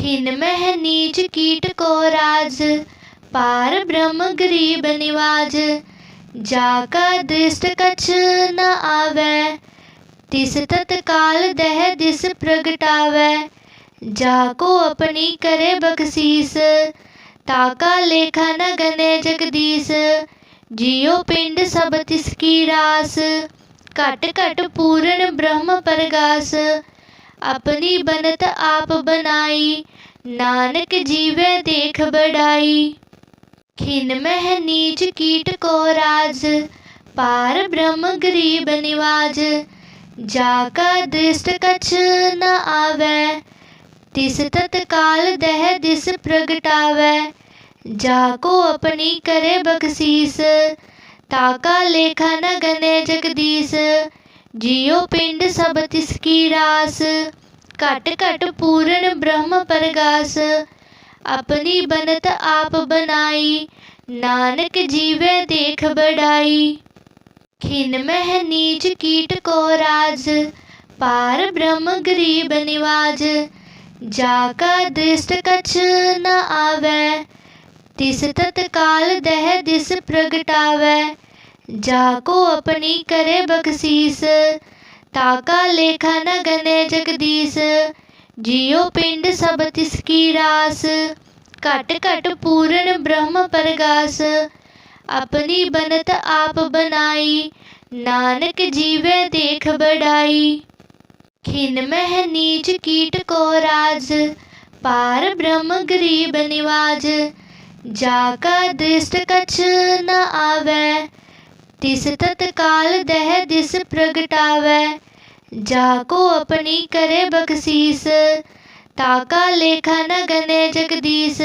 खिन मह नीच कीट को राज, पार ब्रह्म गरीब निवाज। जाका दृष्ट कछ न आवे, तिस तत्काल दह दिस प्रगटावे। जाको अपनी करे बख्शीस ताका लेखा न गने जगदीश जियो पिंड सब तिसकी रास घट घट पूर्ण ब्रह्म परगास। अपनी बनत आप बनाई। नानक जीवे देख बढ़ाई। खिन मह नीच कीट को राज। पार ब्रह्म गरीब निवाज। जाका दृष्ट कछ न आवे। तिस तत्काल दह दिस प्रगटावे। जाको अपनी करे बख्शीस। ताका लेखा न गने जगदीश जियो पिंड सब तिसकी रास। घट घट पूर्ण ब्रह्म परगास। अपनी बनत आप बनाई, नानक जीवे देख बढ़ाई। खिन मह नीच कीट को राज, पार ब्रह्म गरीब निवाज। जाका दृष्ट कछ न आवे, तिस तत्काल दह दिस प्रगटावे। जाको अपनी करे बख्शीस, ताका लेखा न गने जगदीश जियो पिंड सब तिसकी रास, घट घट पूर्ण ब्रह्म परगास। अपनी बनत आप बनाई, नानक जीवे देख बढ़ाई। खिन मह नीच कीट को राज, पार ब्रह्म गरीब निवाज। जाका दृष्ट कछ न आवे तिस तत्काल दह दिस प्रगटावे। जाको अपनी करे बख्शीस ताका लेखा न गने जगदीश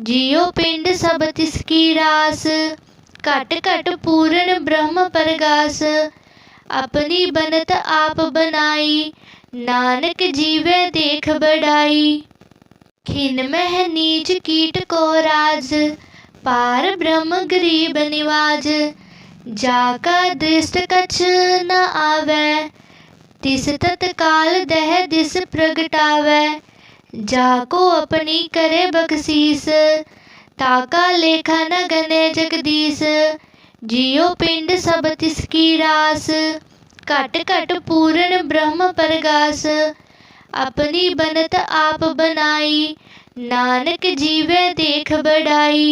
जियो पिंड सब तिसकी रास। घट घट पूर्ण ब्रह्म परगास। अपनी बनत आप बनाई। नानक जीवे देख बढ़ाई। खिन मह नीच कीट को राज। पार ब्रह्म गरीब निवाज। जाका दृष्ट कछ न आवे तिस तत्काल दह दिस प्रगटावे जाको अपनी करे बख्शीस ताका लेखा न गने जगदीश जियो पिंड सब तिसकी रास घट घट पूर्ण ब्रह्म परगास अपनी बनत आप बनाई नानक जीवे देख बढ़ाई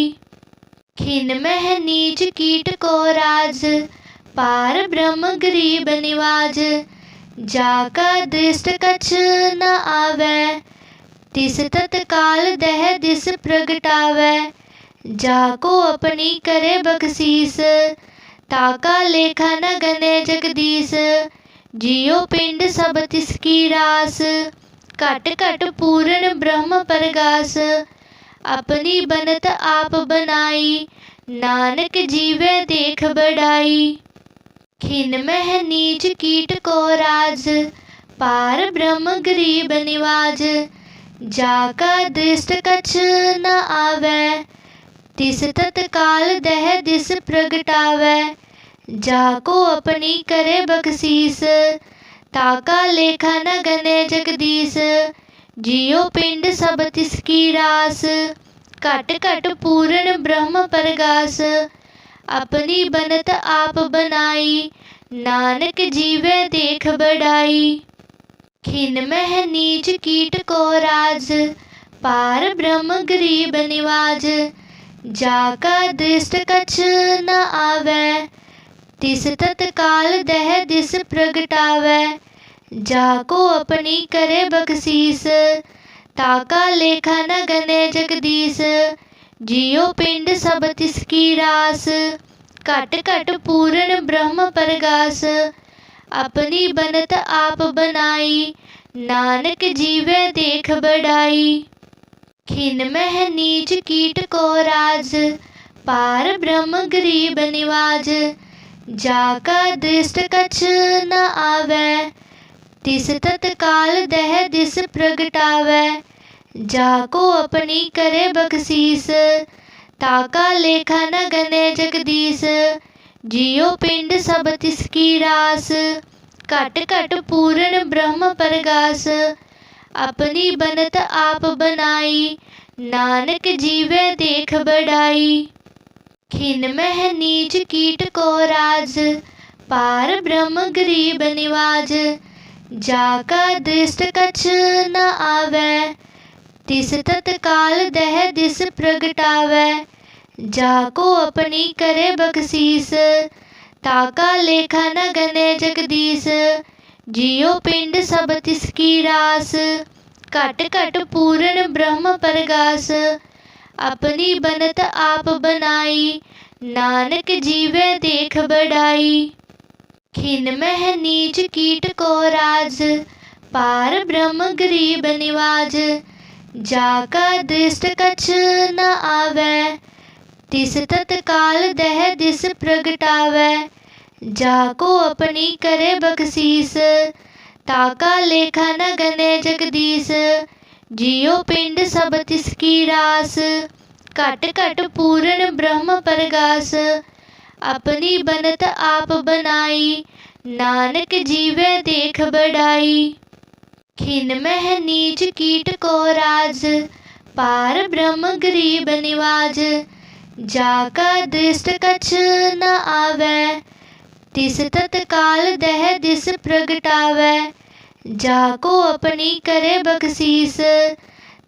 खिन मह नीच कीट को राज, पार ब्रह्म गरीब निवाज। जाका दृष्ट कछ न आवे, तिस तत्काल दह दिस प्रगटावे। जाको अपनी करे बख्शीस ताका लेखा न गने जगदीश जियो पिंड सब तिसकी रास घट घट पूर्ण ब्रह्म परगास। अपनी बनत आप बनाई। नानक जीवे देख बढ़ाई। खिन मह नीच कीट को राज। पार ब्रह्म गरीब निवाज। जाका दृष्ट कछ न आवे। तिस तत्काल दह दिस प्रगटावे। जाको अपनी करे बख्शीस। ताका लेखा न गने जगदीश जियो पिंड सब तिसकी रास। घट घट पूर्ण ब्रह्म परगास। अपनी बनत आप बनाई, नानक जीवे देख बढ़ाई। खिन मह नीच कीट को राज, पार ब्रह्म गरीब निवाज। जाका दृष्ट कछ न आवे, तिस तत्काल दह दिस प्रगटावे। जाको अपनी करे बख्शीस, ताका लेखा न गने जगदीश जियो पिंड सब तिसकी रास, घट घट पूर्ण ब्रह्म परगास। अपनी बनत आप बनाई, नानक जीवे देख बढ़ाई। खिन मह नीच कीट को राज, पार ब्रह्म गरीब निवाज। जाका दृष्ट कछ न आवे तिस तत्काल दह दिस प्रगटावे, जाको अपनी करे बख्शीस। ताका लेखा न गने जगदीश जियो पिंड सब तिसकी रास। घट घट पूर्ण ब्रह्म परगास, अपनी बनत आप बनाई, नानक जीवे देख बढ़ाई। खिन मह नीच कीट को राज, पार ब्रह्म गरीब निवाज। जाका दृष्ट कछ न आवे, तिस तत्काल दह दिस प्रगटावे। जाको अपनी करे बख्शीस, ताका लेखा न गने जगदीश जियो पिंड सब तिसकी रास घट घट पूर्ण ब्रह्म परगास। अपनी बनत आप बनाई, नानक जीवे देख बड़ाई खिन मह नीच कीट को राज, पार ब्रह्म गरीब निवाज। जाका दृष्ट कछ न आवे, तिस तत्काल दह दिस प्रगटावे। जाको अपनी करे बख्शीस, ताका लेखा न गने जगदीश जियो पिंड सब तिसकी रास घट घट पूर्ण ब्रह्म परगास। अपनी बनत आप बनाई। नानक जीवे देख बढ़ाई। खिन मह नीच कीट को राज। पार ब्रह्म गरीब निवाज। जाका दृष्ट कछ न आवे। तिस तत्काल दह दिस प्रगटावे। जाको अपनी करे बख्शीस।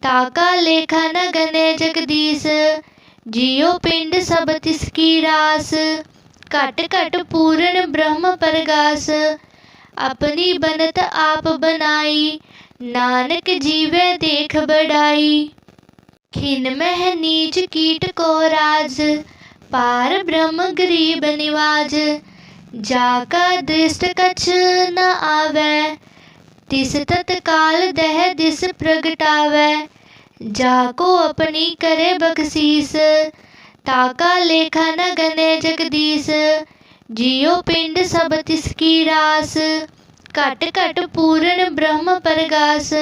ताका लेखा न गने जगदीश जियो पिंड सब तिसकी रास घट घट पूर्ण ब्रह्म परगास अपनी बनत आप बनाई नानक जीवे देख बढ़ाई खिन मह नीच कीट को राज पार ब्रह्म गरीब निवाज जाका दृष्ट कछ न आवे तिस तत्काल दह दिस प्रगटावे जाको अपनी करे बख्शीस, ताका लेखा न गने जगदीश जियो पिंड सब तिसकी रास, घट घट पूर्ण ब्रह्म परगास।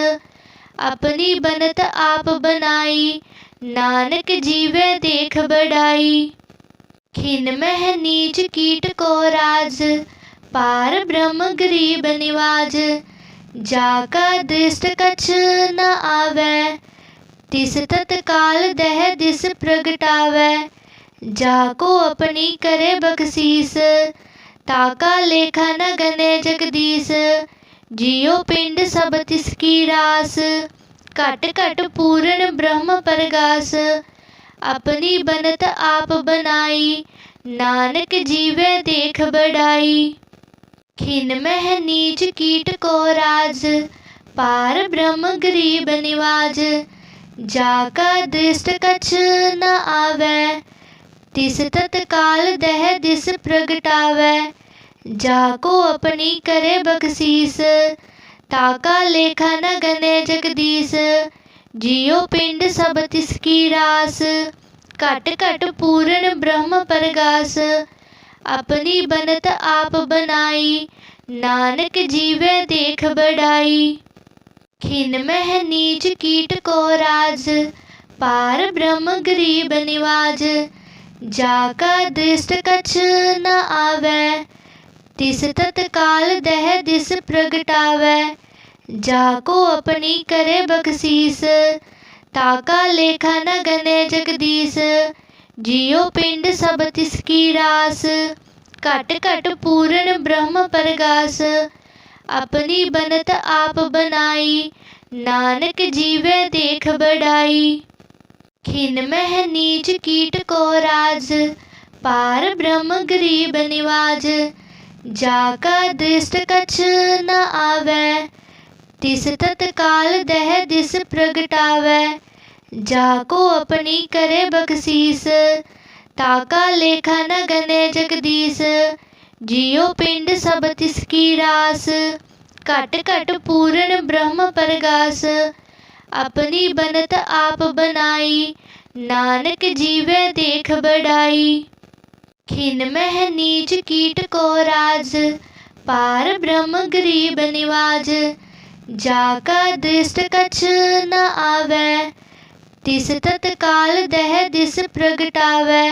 अपनी बनत आप बनाई, नानक जीवे देख बढ़ाई। खिन मह नीच कीट को राज, पार ब्रह्म गरीब निवाज। जाका दृष्ट कछ न आवे तिस तत्काल दह दिस प्रगटावे जाको अपनी करे बख्शीस ताका लेखा न गने जगदीश जियो पिंड सब तिसकी रास घट घट पूर्ण ब्रह्म परगास अपनी बनत आप बनाई नानक जीवे देख बढ़ाई खिन मह नीच कीट को राज पार ब्रह्म गरीब निवाज जाका दृष्ट कछ न आवे, तिस तत्काल दह दिस प्रगटावे। जाको अपनी करे बख्शीस ताका लेखा न गने जगदीश जियो पिंड सब तिसकी रास, घट घट पूर्ण ब्रह्म परगास। अपनी बनत आप बनाई, नानक जीवे देख बड़ाई खिन मह नीच कीट को राज, पार ब्रह्म गरीब निवाज। जाका दृष्ट कछ न आवे, तिस तत्काल दह दिस प्रगटावे। जाको अपनी करे बख्शीस, ताका लेखा न गने जगदीश जियो पिंड सब तिसकी रास घट घट पूर्ण ब्रह्म परगास। अपनी बनत आप बनाई। नानक जीवे देख बढ़ाई खिन मह नीच कीट को राज। पार ब्रह्म गरीब निवाज। जाका दृष्ट कछ न आवे। तिस तत्काल दह दिस प्रगटावे। जाको अपनी करे बख्शीस। ताका लेखा न गने जगदीश जियो पिंड सब तिसकी रास। घट घट पूर्ण ब्रह्म परगास। अपनी बनत आप बनाई, नानक जीवे देख बढ़ाई। खिन मह नीच कीट को राज, पार ब्रह्म गरीब निवाज। जाका दृष्ट कछ न आवे, तिस तत्काल दह दिस प्रगटावे।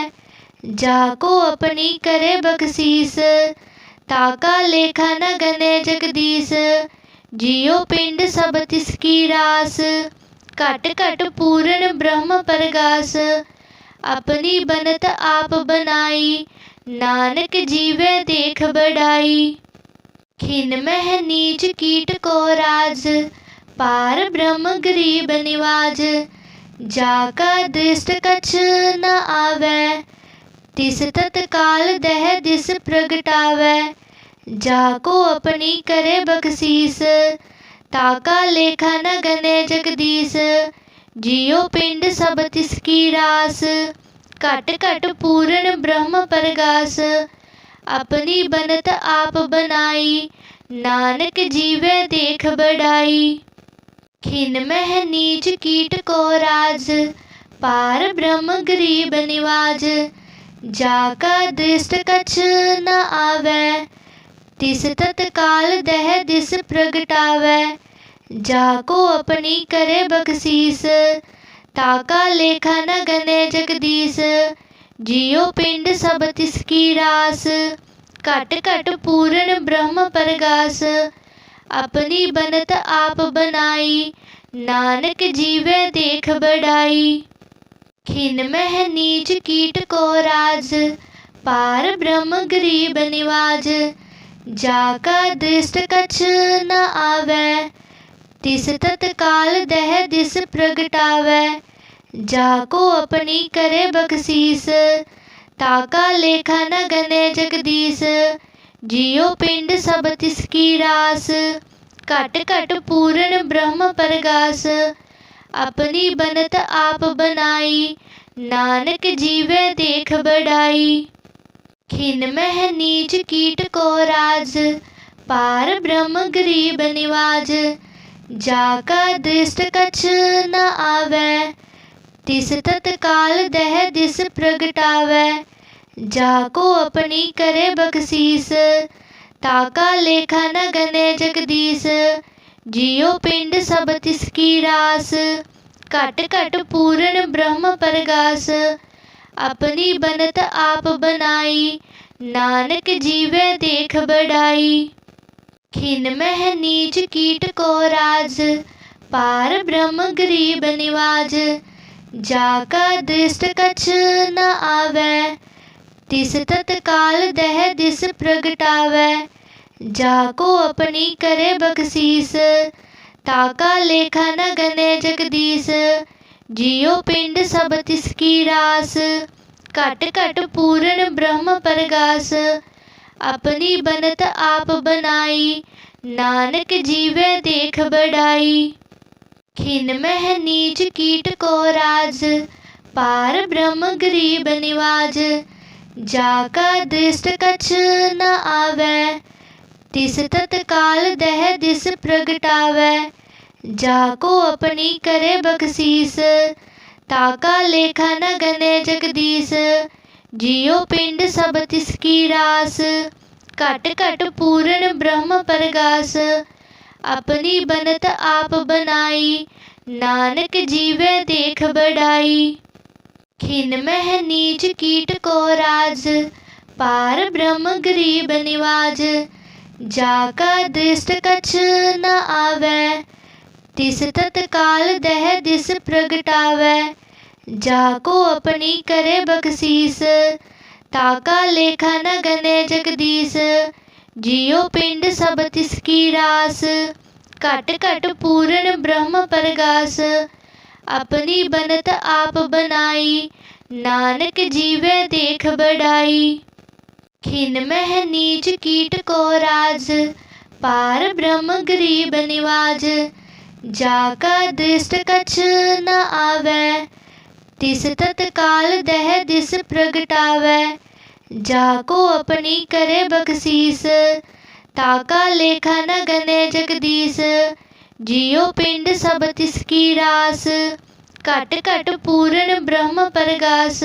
जाको अपनी करे बख्शीस, ताका लेखा न गने जगदीश जियो पिंड सब तिसकी रास, घट घट पूर्ण ब्रह्म प्रगास। अपनी बनत आप बनाई, नानक जीवे देख बढ़ाई। खिन मह नीच कीट को राज, पार ब्रह्म गरीब निवाज। जाका दृष्ट कछ न आवे तिस तत्काल दह दिस प्रगटावे। जाको अपनी करे बख्शीस ताका लेखा न गने जगदीश जियो पिंड सब तिसकी रास घट घट पूर्ण ब्रह्म प्रगास। अपनी बनत आप बनाई, नानक जीवे देख बढ़ाई। खिन मह नीच कीट को राज, पार ब्रह्म गरीब निवाज। जाका दृष्ट कछ न आवे, तिस तत्काल दह दिस प्रगटावे। जाको अपनी करे बख्शीस, ताका लेखा न गने जगदीश जियो पिंड सब तिसकी रास घट घट पूर्ण ब्रह्म प्रगास। अपनी बनत आप बनाई, नानक जीवे देख बड़ाई खिन मह नीच कीट को राज, पार ब्रह्म गरीब निवाज। जाका दृष्ट कछ न आवे, तिस तत्काल दह दिस प्रगटावे। जाको अपनी करे बख्शीस ताका लेखा न गने जगदीश जियो पिंड सब तिसकी रास घट घट पूर्ण ब्रह्म प्रगास। अपनी बनत आप बनाई। नानक जीवे देख बढ़ाई। खिन मह नीच कीट को राज। पार ब्रह्म गरीब निवाज। जाका दृष्ट कछ न आवे। तिस तत्काल दह दिस प्रगटावे। जाको अपनी करे बख्शीस। ताका लेखा न गने जगदीश जियो पिंड सब तिसकी रास। घट घट पूर्ण ब्रह्म प्रगास। अपनी बनत आप बनाई, नानक जीवे देख बढ़ाई। खिन मह नीच कीट को राज, पार ब्रह्म गरीब निवाज। जाका दृष्ट कछ न आवे, तिस तत्काल दह दिस प्रगटावे। जाको अपनी करे बख्शीस, ताका लेखा न गने जगदीश जियो पिंड सब तिसकी रास, घट घट पूर्ण ब्रह्म प्रगास। अपनी बनत आप बनाई, नानक जीवे देख बढ़ाई। खिन मह नीच कीट को राज, पार ब्रह्म गरीब निवाज। जाका दृष्ट कछ न आवे तिस तत्काल दह दिस प्रगटावे। जाको अपनी करे बख्शीस, ताका लेखा न गने जगदीश जियो पिंड सब तिसकी रास घट घट पूर्ण ब्रह्म प्रगास। अपनी बनत आप बनाई, नानक जीवे देख बढ़ाई। खिन मह नीच कीट को राज, पार ब्रह्म गरीब निवाज। जाका दृष्ट कछ न आवे, तिस तत्काल दह दिस प्रगटावे। जाको अपनी करे बख्शीस, ताका लेखा न गने जगदीश जियो पिंड सब तिसकी रास, घट घट पूर्ण ब्रह्म प्रगास। अपनी बनत आप बनाई, नानक जीवे देख बड़ाई खिन मह नीच कीट को राज, पार ब्रह्म गरीब निवाज। जाका दृष्ट कछ न आवे, तिस तत्काल दह दिस प्रगटावे। जाको अपनी करे बख्शीस ताका लेखा न गने जगदीश जियो पिंड सब तिसकी रास घट घट पूर्ण ब्रह्म प्रगास।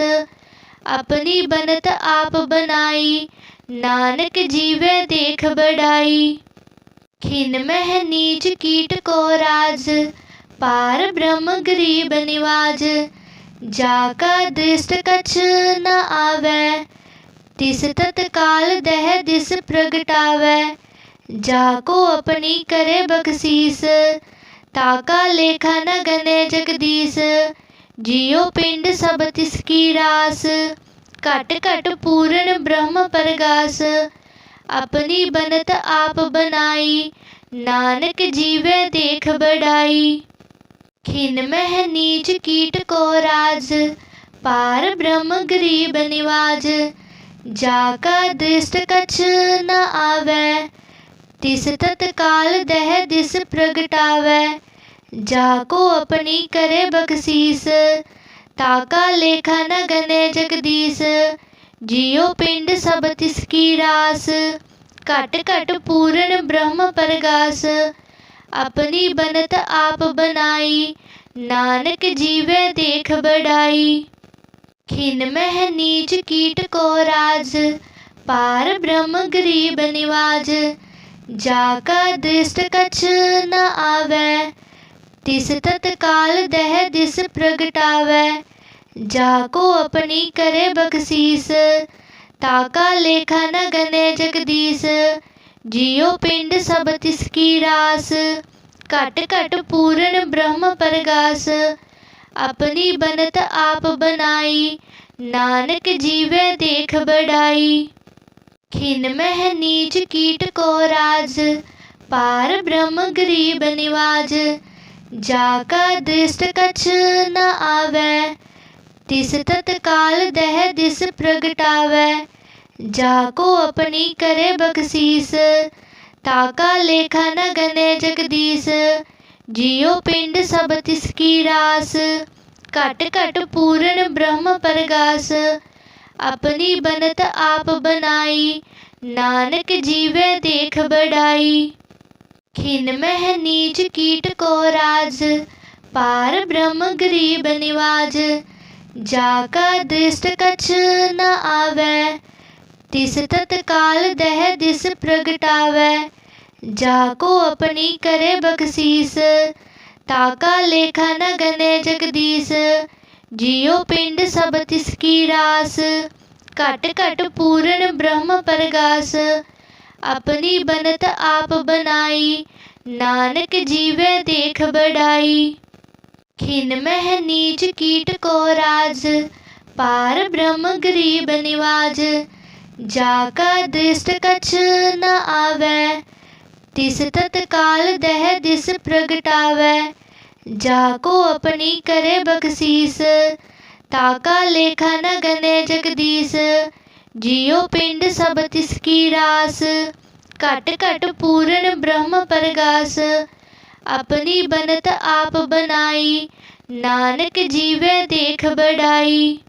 अपनी बनत आप बनाई। नानक जीवे देख बढ़ाई। खिन मह नीच कीट को राज। पार ब्रह्म गरीब निवाज। जाका दृष्ट कछ न आवे। तिस तत्काल दह दिस प्रगटावे। जाको अपनी करे बख्शीस। ताका लेखा न गने जगदीश जियो पिंड सब तिसकी रास। घट घट पूर्ण ब्रह्म प्रगास। अपनी बनत आप बनाई, नानक जीवे देख बढ़ाई। खिन मह नीच कीट को राज, पार ब्रह्म गरीब निवाज। जाका दृष्ट कछ न आवे, तिस तत्काल दह दिस प्रगटावे। जाको अपनी करे बख्शीस, ताका लेखा न गने जगदीश जियो पिंड सब तिसकी रास, घट घट पूर्ण ब्रह्म प्रगास। अपनी बनत आप बनाई, नानक जीवे देख बढ़ाई। खिन मह नीच कीट को राज, पार ब्रह्म गरीब निवाज। जाका दृष्ट कछ न आवे तिस तत्काल दह दिस प्रगटावे। जाको अपनी करे बख्शीस, ताका लेखा न गने जगदीश जियो पिंड सब तिसकी रास, घट घट पूर्ण ब्रह्म प्रगास। अपनी बनत आप बनाई, नानक जीवे देख बढ़ाई। खिन मह नीच कीट को राज, पार ब्रह्म गरीब निवाज। जाका दृष्ट कछ न आवे तिस तत्काल दह दिस प्रगटावे जाको अपनी करे बख्शीस ताका लेखा न गने जगदीश जियो पिंड सब तिसकी रास घट घट पूर्ण ब्रह्म प्रगास अपनी बनत आप बनाई नानक जीवे देख बड़ाई खिन मह नीच कीट को राज, पार ब्रह्म गरीब निवाज। जाका दृष्ट कछ न आवे, तिस तत्काल दह दिस प्रगटावे। जाको अपनी करे बख्शीस ताका लेखा न गने जगदीश जियो पिंड सब तिसकी रास घट घट पूर्ण ब्रह्म प्रगास। अपनी बनत आप बनाई। नानक जीवे देख बढ़ाई। खिन मह नीच कीट को राज। पार ब्रह्म गरीब निवाज। जाका दृष्ट कछ न आवे। तिस तत्काल दह दिस प्रगटावे। जाको अपनी करे बख्शीस। ताका लेखा न गने जगदीश जियो पिंड सब तिसकी रास। घट घट पूर्ण ब्रह्म प्रगास। अपनी बनत आप बनाई, नानक जीवे देख बढ़ाई।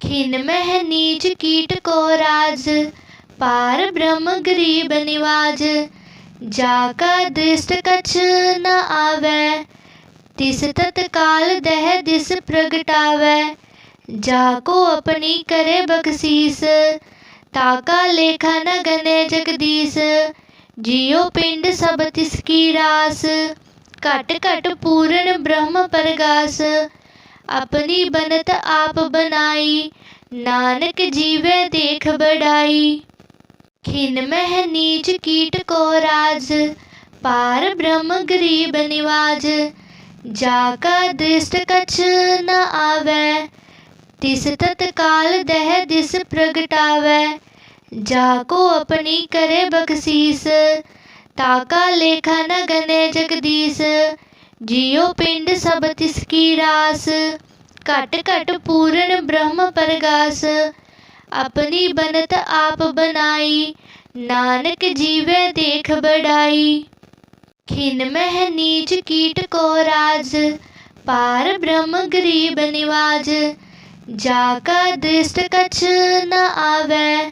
खिन मह नीच कीट को राज, पार ब्रह्म गरीब निवाज। जाका दृष्ट कछ न आवे, तिस तत्काल दह दिस प्रगटावे। जाको अपनी करे बख्शीस, ताका लेखा न गने जगदीश जियो पिंड सब तिसकी रास, घट घट पूर्ण ब्रह्म प्रगास। अपनी बनत आप बनाई, नानक जीवे देख बढ़ाई। खिन मह नीच कीट को राज, पार ब्रह्म गरीब निवाज। जाका दृष्ट कछ न आवे तिस तत्काल दह दिस प्रगटावे जाको अपनी करे बख्शीस ताका लेखा न गने जगदीश जियो पिंड सब तिसकी रास घट घट पूर्ण ब्रह्म प्रगास अपनी बनत आप बनाई नानक जीवे देख बढ़ाई खिन मह नीच कीट को राज पार ब्रह्म गरीब निवाज जाका दृष्ट कछ न आवे,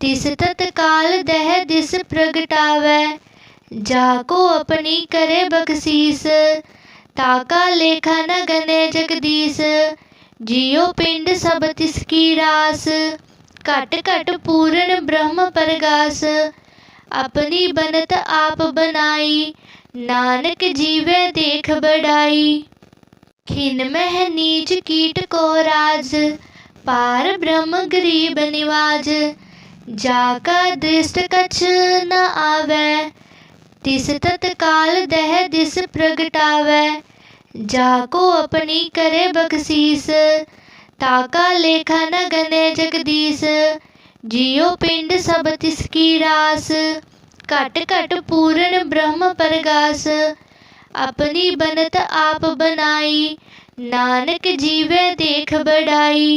तिस तत्काल दह दिस प्रगटावे। जाको अपनी करे बख्शीस, ताका लेखा न गने जगदीश जियो पिंड सब तिसकी रास, घट घट पूर्ण ब्रह्म प्रगास। अपनी बनत आप बनाई, नानक जीवे देख बड़ाई खिन मह नीच कीट को राज, पार ब्रह्म गरीब निवाज। जाका दृष्ट कछ न आवै, तिस तत्काल दह दिस प्रगटावै। जाको अपनी करे बख्शीस, ताका लेखा न गने जगदीश जियो पिंड सब तिसकी रास घट घट पूर्ण ब्रह्म प्रगास। अपनी बनत आप बनाई नानक जीवे देख बढ़ाई